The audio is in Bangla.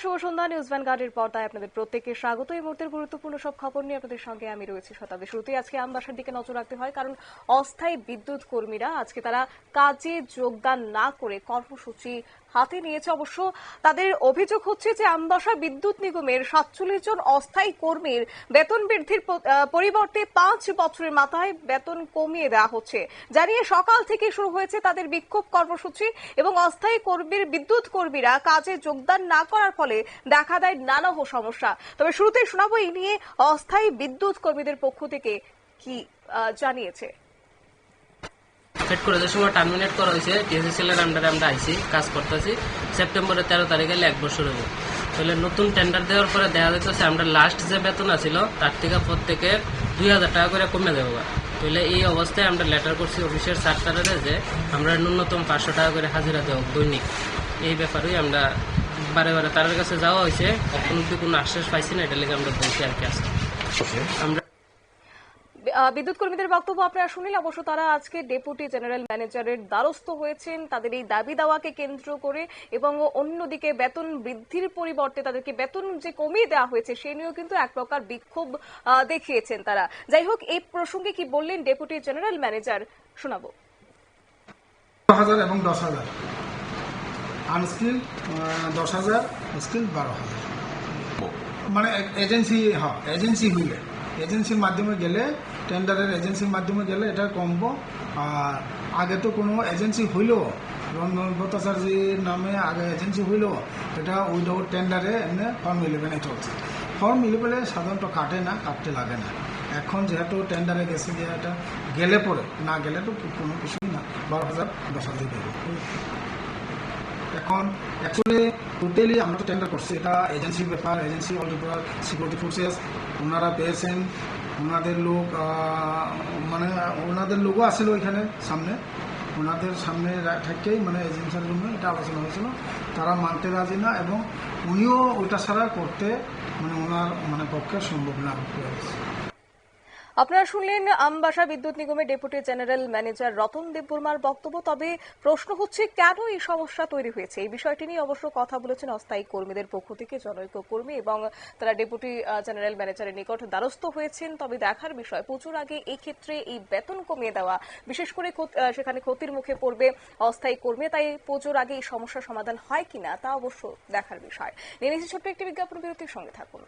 শুভ সন্ধ্যা নিউজ ভ্যানগার্ডের পর্দায় আপনাদের প্রত্যেককে স্বাগত। এই মুহূর্তের গুরুত্বপূর্ণ সব খবর নিয়ে আপনাদের সঙ্গে আমি রয়েছি শতাব্দী শুরুতেই আজকে আমবাসার দিকে নজর রাখতে হয়, কারণ অস্থায়ী বিদ্যুৎ কর্মীরা আজকে তারা কাজে যোগদান না করে কর্মসূচি হাতে নিয়েছে। অবশ্য তাদের অভিযোগ হচ্ছে যে আমবাসা বিদ্যুৎ নিগমের সাতচল্লিশ জন অস্থায়ী কর্মীর বেতন বৃদ্ধির পরিবর্তে পাঁচ বছরের মাথায় বেতন কমিয়ে দেওয়া হচ্ছে। জানিয়ে সকাল থেকে শুরু হয়েছে তাদের বিক্ষোভ কর্মসূচি এবং অস্থায়ী কর্মীর বিদ্যুৎ কর্মীরা কাজে যোগদান না করার ফলে দেখা দেয় নানা সমস্যা। তবে শুরুতেই শোনাবো এই নিয়ে অস্থায়ী বিদ্যুৎ কর্মীদের পক্ষ থেকে কি জানিয়েছে। সেট করে টার্মিনেট করা হয়েছে। আন্ডারে আমরা আইসি কাজ করতেছি। সেপ্টেম্বরের তেরো তারিখে এক বছর হবে। তাহলে নতুন টেন্ডার দেওয়ার পরে আমরা লাস্ট যে বেতন আছিল, তার থেকে দুই হাজার টাকা করে কমে দেবো তাহলে এই অবস্থায় আমরা লেটার করছি অফিসের যে আমরা ন্যূনতম পাঁচশো টাকা করে হাজিরা দেবো দৈনিক। এই ব্যাপারেই আমরা বারে বারে তার কাছে যাওয়া হয়েছে কখন অব্দি কোনো আশ্বাস পাইছি না? এটা লেগে আমরা বলছি আর কি আজকে। আমরা বিদ্যুৎ কর্মীদের বক্তব্য আপনারা শুনলেন। অবশ্য তারা আজকে ডেপুটি জেনারেল ম্যানেজারের দ্বারস্থ হয়েছেন। তাদের এই দাবি দাওয়াকে কেন্দ্র করে এবং অন্যদিকে বেতন বৃদ্ধির পরিবর্তে তাদেরকে বেতন যে কমিয়ে দেওয়া হয়েছে সে নিয়েও কিন্তু এক প্রকার বিক্ষোভ আহ, দেখিয়েছেন তারা। যাই হোক এই প্রসঙ্গে কি বললেন ডেপুটি জেনারেল ম্যানেজার? শোনাবো। হাজার এবং দশ হাজার। আনস্কিল দশ হাজার স্কিল বারো হাজার। মানে এজেন্সি হ্যাঁ এজেন্সি হইলে, এজেন্সির মাধ্যমে গেলে, টেন্ডারের এজেন্সির মাধ্যমে গেলে এটা কমবো। আর আগে তো কোনো এজেন্সি হইলেও রঞ্জন ভট্টাচার্যের নামে আগে এজেন্সি হইলেও এটা উইদাউট টেন্ডারে এমনি ফর্ম ইলেভেনে চলছে। ফর্ম ইলেভেনে সাধারণত কাটে না, কাটতে লাগে না। এখন যেহেতু টেন্ডারে গেছে যে এটা গেলে পরে, না গেলে তো কোনো কিছুই না। বারো হাজার, দশ হাজার এখন অ্যাকচুয়ালি টোটালি আমরা তো টেন্ডার করছি। এটা এজেন্সির ব্যাপার এজেন্সি অল সিকিউরিটি ফোর্সেস ওনারা পেয়েছেন, ওনাদের লোক মানে ওনাদের লোকও আসছিল ওইখানে সামনে। ওনাদের সামনে থেকেই মানে এজেন্সির জন্য এটা আলোচনা হয়েছিল। তারা মানতে রাজি না এবং উনিও ওইটা ছাড়া করতে মানে ওনার মানে পক্ষে সম্ভব না। আপনারা শুনলেন আমবাসা বিদ্যুৎ নিগমের ডেপুটি জেনারেল ম্যানেজার রতন দেববর্মার বক্তব্য। তবে প্রশ্ন হচ্ছে, কেন এই সমস্যা তৈরি হয়েছে? এই বিষয়টি নিয়ে অবশ্য কথা বলেছেন অস্থায়ী কর্মীদের পক্ষ থেকে জনৈক কর্মী এবং তারা ডেপুটি জেনারেল ম্যানেজারের নিকট দ্বারস্থ হয়েছেন। তবে দেখার বিষয় প্রচুর আগে ক্ষেত্রে এই বেতন কমিয়ে দেওয়া, বিশেষ করে সেখানে ক্ষতির মুখে পড়বে অস্থায়ী কর্মী। তাই পুজোর আগে এই সমস্যার সমাধান হয় কিনা তা অবশ্য দেখার বিষয়। নিয়ে ছোট্ট একটি বিজ্ঞাপন বিরতির সঙ্গে থাকুন।